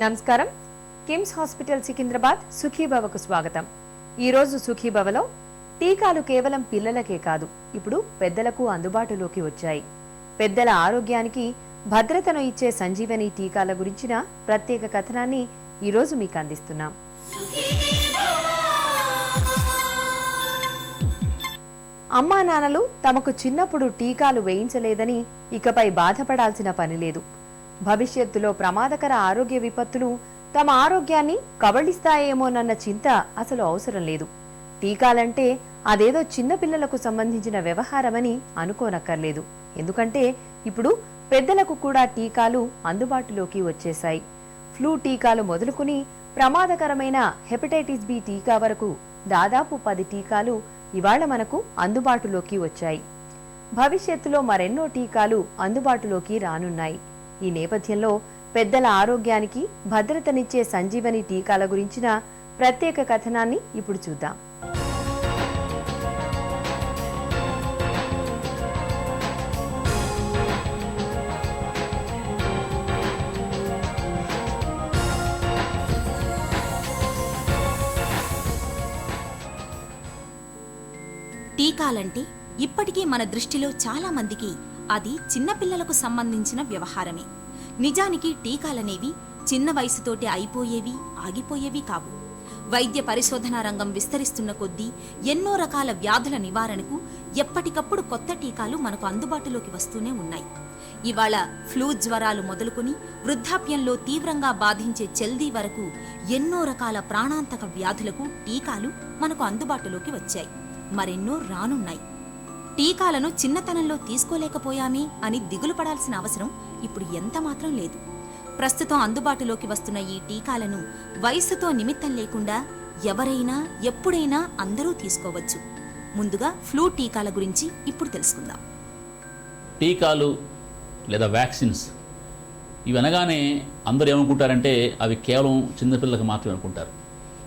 నమస్కారం. కిమ్స్ హాస్పిటల్ సికింద్రాబాద్ సుఖీభవకు స్వాగతం. ఈ రోజు సుఖీభవలో టీకాలు కేవలం పిల్లలకే కాదు ఇప్పుడు పెద్దలకు అందుబాటులోకి వచ్చాయి. పెద్దల ఆరోగ్యానికి భద్రతను ఇచ్చే సంజీవని టీకాల గురించిన ప్రత్యేక కథనాన్ని ఈ రోజు మీకు అందిస్తున్నాం. అమ్మా నాన్నలు తమకు చిన్నప్పుడు టీకాలు వేయించలేదని ఇకపై బాధపడాల్సిన పని లేదు. భవిష్యత్తులో ప్రమాదకర ఆరోగ్య విపత్తులు తమ ఆరోగ్యాన్ని కబళిస్తాయేమోనన్న చింత అసలు అవసరం లేదు. టీకాలంటే అదేదో చిన్నపిల్లలకు సంబంధించిన వ్యవహారమని అనుకోనక్కర్లేదు. ఎందుకంటే ఇప్పుడు పెద్దలకు కూడా టీకాలు అందుబాటులోకి వచ్చేశాయి. ఫ్లూ టీకాలు మొదలుకుని ప్రమాదకరమైన హెపటైటిస్ బి టీకా వరకు దాదాపు పది టీకాలు ఇవాళ మనకు అందుబాటులోకి వచ్చాయి. భవిష్యత్తులో మరెన్నో టీకాలు అందుబాటులోకి రానున్నాయి. ఈ నేపథ్యంలో పెద్దల ఆరోగ్యానికి భద్రతనిచ్చే సంజీవని టీకాల గురించిన ప్రత్యేక కథనాన్ని ఇప్పుడు చూద్దాం. టీకాలంటే ఇప్పటికీ మన దృష్టిలో చాలా మందికి అది చిన్నపిల్లలకు సంబంధించిన వ్యవహారమే. నిజానికి టీకాలనేవి చిన్న వయసుతోటి అయిపోయేవి ఆగిపోయేవి కావు. వైద్య పరిశోధనా రంగం విస్తరిస్తున్న కొద్దీ ఎన్నో రకాల వ్యాధుల నివారణకు ఎప్పటికప్పుడు కొత్త టీకాలు మనకు అందుబాటులోకి వస్తూనే ఉన్నాయి. ఇవాళ ఫ్లూ జ్వరాలు మొదలుకొని వృద్ధాప్యంలో తీవ్రంగా బాధించే చెల్దీ వరకు ఎన్నో రకాల ప్రాణాంతక వ్యాధులకు టీకాలు మనకు అందుబాటులోకి వచ్చాయి. మరెన్నో రానున్నాయి. టీకాలను చిన్నతనంలో తీసుకోలేకపోయామే అని దిగులు పడాల్సిన అవసరం ఇప్పుడు ఎంత మాత్రం లేదు. ప్రస్తుతం అందుబాటులోకి వస్తున్న ఈ టీకాలను వయస్సుతో నిమిత్తం లేకుండా ఎవరైనా ఎప్పుడైనా అందరూ తీసుకోవచ్చు. ముందుగా ఫ్లూ టీకాల గురించి ఇప్పుడు తెలుసుకుందాం. టీకాలు లేదా వ్యాక్సిన్స్ ఇవి అనగానే అందరూ ఏమనుకుంటారంటే అవి కేవలం చిన్నపిల్లలకు మాత్రమే అనుకుంటారు.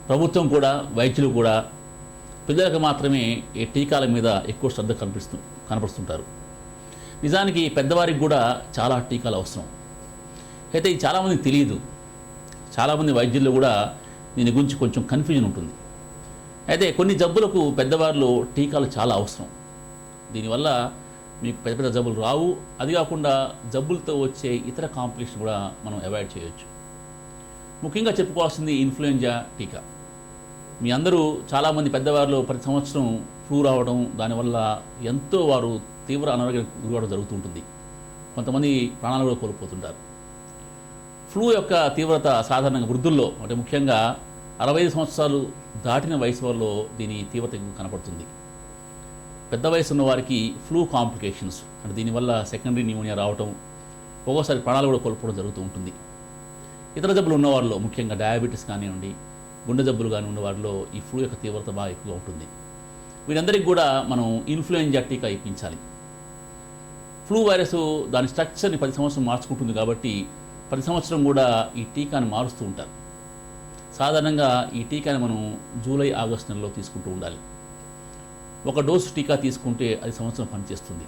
ప్రభుత్వం కూడా వైద్యులు కూడా పిల్లలకు మాత్రమే ఈ టీకాల మీద ఎక్కువ శ్రద్ధ కనిపిస్తూ కనపడుతుంటారు. నిజానికి పెద్దవారికి కూడా చాలా టీకాలు అవసరం. అయితే ఇది చాలామందికి తెలియదు. చాలామంది వైద్యుల్లో కూడా దీని గురించి కొంచెం కన్ఫ్యూజన్ ఉంటుంది. అయితే కొన్ని జబ్బులకు పెద్దవారిలో టీకాలు చాలా అవసరం. దీనివల్ల మీకు పెద్ద పెద్ద జబ్బులు రావు. అది కాకుండా జబ్బులతో వచ్చే ఇతర కాంప్లికేషన్ కూడా మనం అవాయిడ్ చేయొచ్చు. ముఖ్యంగా చెప్పుకోవాల్సింది ఇన్ఫ్లుయెంజా టీకా. మీ అందరూ చాలామంది పెద్దవారిలో ప్రతి సంవత్సరం ఫ్లూ రావడం దానివల్ల ఎంతో వారు తీవ్ర అనారోగ్యం గురవడం జరుగుతుంటుంది. కొంతమంది ప్రాణాలు కూడా కోల్పోతుంటారు. ఫ్లూ యొక్క తీవ్రత సాధారణంగా వృద్ధుల్లో అంటే ముఖ్యంగా అరవై ఐదు సంవత్సరాలు దాటిన వయసు వాళ్ళలో దీని తీవ్రత కనపడుతుంది. పెద్ద వయసు ఉన్న వారికి ఫ్లూ కాంప్లికేషన్స్ అంటే దీనివల్ల సెకండరీ న్యూమోనియా రావటం ఒక్కోసారి ప్రాణాలు కూడా కోల్పోవడం జరుగుతూ ఉంటుంది. ఇతర జబ్బులు ఉన్నవారిలో ముఖ్యంగా డయాబెటీస్ కానివ్వండి గుండె జబ్బులు కానీ ఉన్న వాటిలో ఈ ఫ్లూ యొక్క తీవ్రత బాగా ఎక్కువగా ఉంటుంది. వీరందరికీ కూడా మనం ఇన్ఫ్లుయెంజా టీకా ఇప్పించాలి. ఫ్లూ వైరస్ దాని స్ట్రక్చర్ని ప్రతి సంవత్సరం మార్చుకుంటుంది కాబట్టి ప్రతి సంవత్సరం కూడా ఈ టీకాని మారుస్తూ ఉంటారు. సాధారణంగా ఈ టీకాని మనం జూలై ఆగస్టు నెలలో తీసుకుంటూ ఉండాలి. ఒక డోసు టీకా తీసుకుంటే అది సంవత్సరం పనిచేస్తుంది.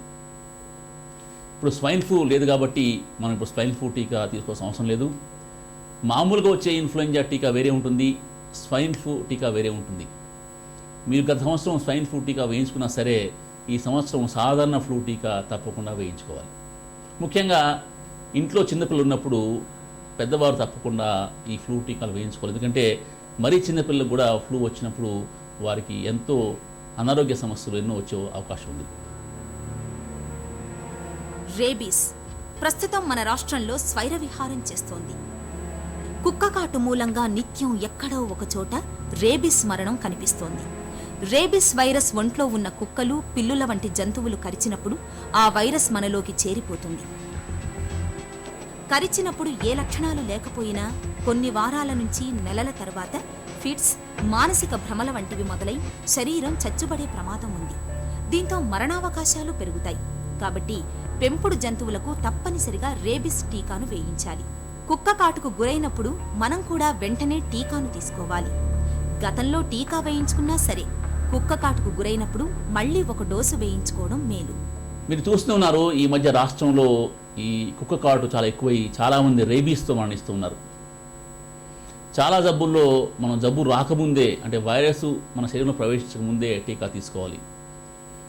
ఇప్పుడు స్వైన్ ఫ్లూ లేదు కాబట్టి మనం ఇప్పుడు స్వైన్ ఫ్లూ టీకా తీసుకోవాల్సిన అవసరం లేదు. మామూలుగా వచ్చే ఇన్ఫ్లుయెంజా టీకా వేరే ఉంటుంది. స్వైన్ ఫ్లూ టీకా వేరే ఉంటుంది. మీరు గత సంవత్సరం స్వైన్ ఫ్లూ టీకా వేయించుకున్నా సరే ఈ సంవత్సరం సాధారణ ఫ్లూ టీకా తప్పకుండా వేయించుకోవాలి. ముఖ్యంగా ఇంట్లో చిన్నపిల్లలు ఉన్నప్పుడు పెద్దవారు తప్పకుండా ఈ ఫ్లూ టీకాలు వేయించుకోవాలి. ఎందుకంటే మరీ చిన్నపిల్లలు కూడా ఫ్లూ వచ్చినప్పుడు వారికి ఎంతో అనారోగ్య సమస్యలు ఎన్నో వచ్చే అవకాశం ఉంది. రేబీస్ ప్రస్తుతం మన రాష్ట్రంలో స్వైర విహారం చేస్తోంది. కుక్కకాటు మూలంగా నిత్యం ఎక్కడో ఒకచోట రేబిస్ మరణం కనిపిస్తోంది. రేబిస్ వైరస్ ఒంట్లో ఉన్న కుక్కలు పిల్లుల వంటి జంతువులు కరిచినప్పుడు ఆ వైరస్ మనలోకి చేరిపోతుంది. కరిచినప్పుడు ఏ లక్షణాలు లేకపోయినా కొన్ని వారాల నుంచి నెలల తర్వాత ఫిట్స్ మానసిక భ్రమల వంటివి మొదలై శరీరం చచ్చుబడే ప్రమాదం ఉంది. దీంతో మరణావకాశాలు పెరుగుతాయి. కాబట్టి పెంపుడు జంతువులకు తప్పనిసరిగా రేబిస్ టీకాను వేయించాలి. కుక్క కాటుకు గురైనప్పుడు మనం కూడా వెంటనే టీకాను తీసుకోవాలి. గతంలో టీకా వేయించుకున్నా సరే కుక్క కాటుకు గురైనప్పుడు మళ్ళీ ఒక డోసు వేయించుకోవడం మేలు. మీరు చూస్తూ ఉన్నారు ఈ మధ్య రాష్ట్రంలో ఈ కుక్క కాటు చాలా ఎక్కువై చాలామంది రేబీస్తో మరణిస్తూ ఉన్నారు. చాలా జబ్బుల్లో మనం జబ్బు రాకముందే అంటే వైరస్ మన శరీరంలో ప్రవేశించకముందే టీకా తీసుకోవాలి.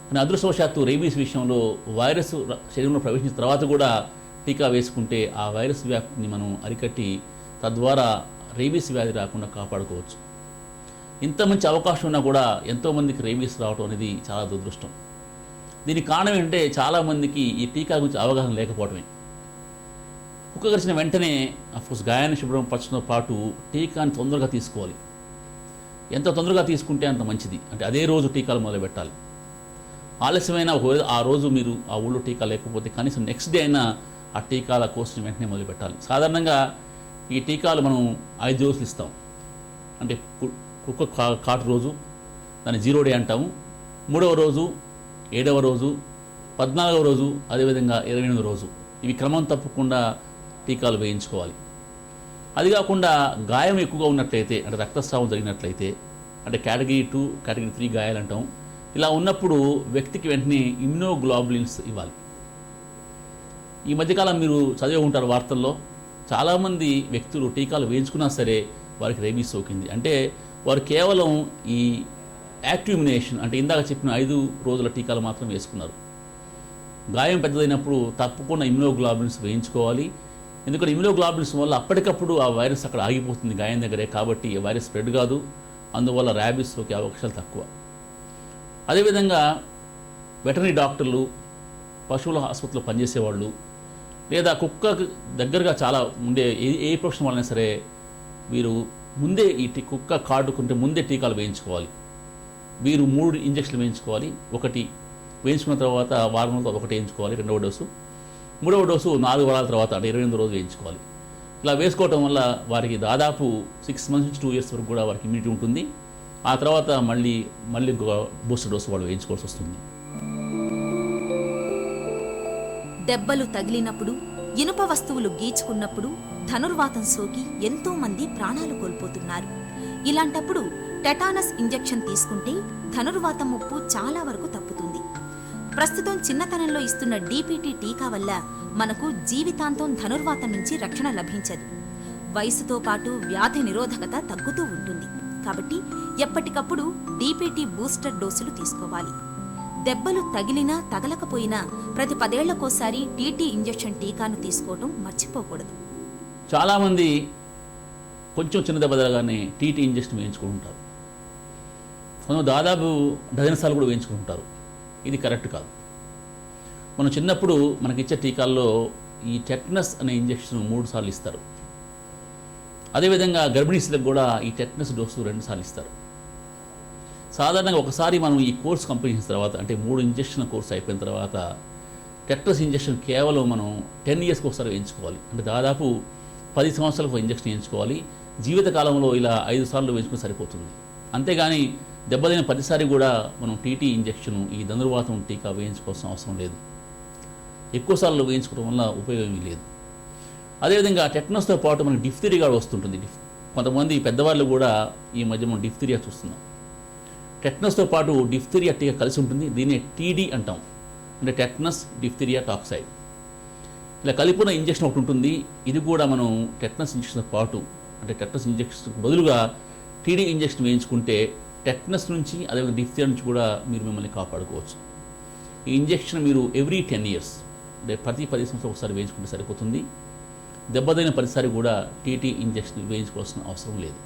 కానీ అదృష్టవశాత్తు రేబీస్ విషయంలో వైరస్ శరీరంలో ప్రవేశించిన తర్వాత కూడా టీకా వేసుకుంటే ఆ వైరస్ వ్యాప్తిని మనం అరికట్టి తద్వారా రేబీస్ వ్యాధి రాకుండా కాపాడుకోవచ్చు. ఇంత మంచి అవకాశం ఉన్నా కూడా ఎంతోమందికి రేబీస్ రావడం అనేది చాలా దురదృష్టం. దీనికి కారణం ఏంటంటే చాలామందికి ఈ టీకా గురించి అవగాహన లేకపోవడమే కుక్క కరిచిన వెంటనే అఫ్కోర్స్ గాయాన్ని శుభ్రం పరచడంతో పాటు టీకాని తొందరగా తీసుకోవాలి. ఎంత తొందరగా తీసుకుంటే అంత మంచిది. అంటే అదే రోజు టీకాలు మొదలుపెట్టాలి. ఆలస్యమైన ఆ రోజు మీరు ఆ ఊళ్ళో టీకా లేకపోతే కనీసం నెక్స్ట్ డే అయినా ఆ టీకాల కోర్సుని వెంటనే మొదలుపెట్టాలి. సాధారణంగా ఈ టీకాలు మనం ఐదు రోజులు ఇస్తాం. అంటే కు- కుక్క కా- కాటు రోజు దాన్ని జీరో డే అంటాము. మూడవ రోజు ఏడవ రోజు పద్నాలుగవ రోజు అదేవిధంగా ఇరవై ఎనిమిదవ రోజు. ఇవి క్రమం తప్పకుండా టీకాలు వేయించుకోవాలి. అది కాకుండా గాయం ఎక్కువగా ఉన్నట్లయితే అంటే రక్తస్రావం జరిగినట్లయితే అంటే కేటగిరీ టూ కేటగిరీ త్రీ గాయాలు అంటాం ఇలా ఉన్నప్పుడు వ్యక్తికి వెంటనే ఇమ్యునోగ్లోబులిన్స్ ఇవ్వాలి. ఈ మధ్యకాలం మీరు చదివే ఉంటారు వార్తల్లో చాలామంది వ్యక్తులు టీకాలు వేయించుకున్నా సరే వారికి రేబీస్ సోకింది. అంటే వారు కేవలం ఈ యాక్టిమినేషన్ అంటే ఇందాక చెప్పిన ఐదు రోజుల టీకాలు మాత్రం వేసుకున్నారు. గాయం పెద్దదైనప్పుడు తప్పకుండా ఇమ్యునోగ్లోబులిన్స్ వేయించుకోవాలి. ఎందుకంటే ఇమ్యునోగ్లోబులిన్స్ వల్ల అప్పటికప్పుడు ఆ వైరస్ అక్కడ ఆగిపోతుంది గాయం దగ్గరే కాబట్టి ఈ వైరస్ స్ప్రెడ్ కాదు. అందువల్ల ర్యాబీస్ సోకే అవకాశాలు తక్కువ. అదేవిధంగా వెటర్నరీ డాక్టర్లు పశువుల ఆసుపత్రిలో పనిచేసేవాళ్ళు లేదా కుక్క దగ్గరగా చాలా ఉండే ఏ ఏ ప్రొఫెషన్ వాళ్ళైనా సరే వీరు ముందే ఈ కుక్క కాడుకుంటే ముందే టీకాలు వేయించుకోవాలి. వీరు మూడు ఇంజక్షన్లు వేయించుకోవాలి. ఒకటి వేయించుకున్న తర్వాత వారం రోజులు ఒకటి వేయించుకోవాలి రెండవ డోసు. మూడవ డోసు నాలుగు వారాల తర్వాత అంటే ఇరవై ఎనిమిది రోజులు వేయించుకోవాలి. ఇలా వేసుకోవటం వల్ల వారికి దాదాపు సిక్స్ మంత్స్ నుంచి టూ ఇయర్స్ వరకు కూడా వారికి ఇమ్యూనిటీ ఉంటుంది. ఆ తర్వాత మళ్ళీ మళ్ళీ ఇంకొక బూస్టర్ డోసు వాళ్ళు వేయించుకోవాల్సి వస్తుంది. దెబ్బలు తగిలినప్పుడు ఇనుప వస్తువులు గీచుకున్నప్పుడు ధనుర్వాతం సోకి ఎంతో మంది ప్రాణాలు కోల్పోతున్నారు. ఇలాంటప్పుడు టెటానస్ ఇంజెక్షన్ తీసుకుంటే ధనుర్వాతం ముప్పు చాలా వరకు తప్పుతుంది. ప్రస్తుతం చిన్నతనంలో ఇస్తున్న డీపీటీ టీకా వల్ల మనకు జీవితాంతం ధనుర్వాతం నుంచి రక్షణ లభించదు. వయసుతో పాటు వ్యాధి నిరోధకత తగ్గుతూ ఉంటుంది. కాబట్టి ఎప్పటికప్పుడు డీపీటీ బూస్టర్ డోసులు తీసుకోవాలి. దెబ్బలు తగిలినా తగలకపోయినా ప్రతి పదేళ్ళకోసారి టీటీ ఇంజెక్షన్ టీకాను తీసుకోవడం మర్చిపోకూడదు. చాలామంది కొంచెం చిన్న దెబ్బ తగలగానే టీటీ ఇంజెక్షన్ వేయించుకుంటారు కొంత దాదాపు డజన్ సార్లు కూడా వేయించుకుంటారు ఇది కరెక్ట్ కాదు. మనం చిన్నప్పుడు మనకిచ్చే టీకాల్లో ఈ టెట్నస్ అనే ఇంజెక్షన్ మూడు సార్లు ఇస్తారు. అదేవిధంగా గర్భిణీ స్త్రీలకు కూడా ఈ టెట్నస్ డోసు రెండు సార్లు ఇస్తారు. సాధారణంగా ఒకసారి మనం ఈ కోర్స్ కంప్లీట్ చేసిన తర్వాత అంటే మూడు ఇంజెక్షన్ కోర్స్ అయిపోయిన తర్వాత టెట్రస్ ఇంజెక్షన్ కేవలం మనం టెన్ ఇయర్స్కి ఒకసారి వేయించుకోవాలి. అంటే దాదాపు పది సంవత్సరాలకు ఇంజక్షన్ ఇంజెక్షన్ వేయించుకోవాలి. జీవితకాలంలో ఇలా ఐదు సార్లు వేయించుకుని సరిపోతుంది. అంతేగాని దెబ్బతిన ప్రతిసారి కూడా మనం టీటీ ఇంజెక్షన్ ఈ ధనుర్వాతం టీకా వేయించుకోవాల్సిన అవసరం లేదు. ఎక్కువ సార్లు వేయించుకోవడం వల్ల ఉపయోగం లేదు. అదేవిధంగా టెట్నస్తో పాటు మనకి డిఫ్తీరియా కూడా వస్తుంటుంది. డిఫ్ కొంతమంది పెద్దవాళ్ళు కూడా ఈ మధ్య మనం డిఫ్తీరియా చూస్తున్నాం. టెట్నస్తో పాటు డిఫ్తీరియా టీకా కలిసి ఉంటుంది. దీన్ని టీడీ అంటాం. అంటే టెట్నస్ డిఫ్తీరియా టాక్సైడ్ ఇలా కలిపిన ఇంజెక్షన్ ఒకటి ఉంటుంది. ఇది కూడా మనం టెట్నస్ ఇంజెక్షన్తో పాటు అంటే టెట్నస్ ఇంజెక్షన్కి బదులుగా టీడీ ఇంజెక్షన్ వేయించుకుంటే టెట్నస్ నుంచి అదేవిధంగా డిఫ్తీరియా నుంచి కూడా మీరు మిమ్మల్ని కాపాడుకోవచ్చు. ఈ ఇంజెక్షన్ మీరు ఎవ్రీ టెన్ ఇయర్స్ అంటే ప్రతి పది సంవత్సరాలు ఒకసారి వేయించుకుంటే సరిపోతుంది. దెబ్బతైన ప్రతిసారి కూడా టీటీ ఇంజెక్షన్ వేయించుకోవాల్సిన అవసరం లేదు.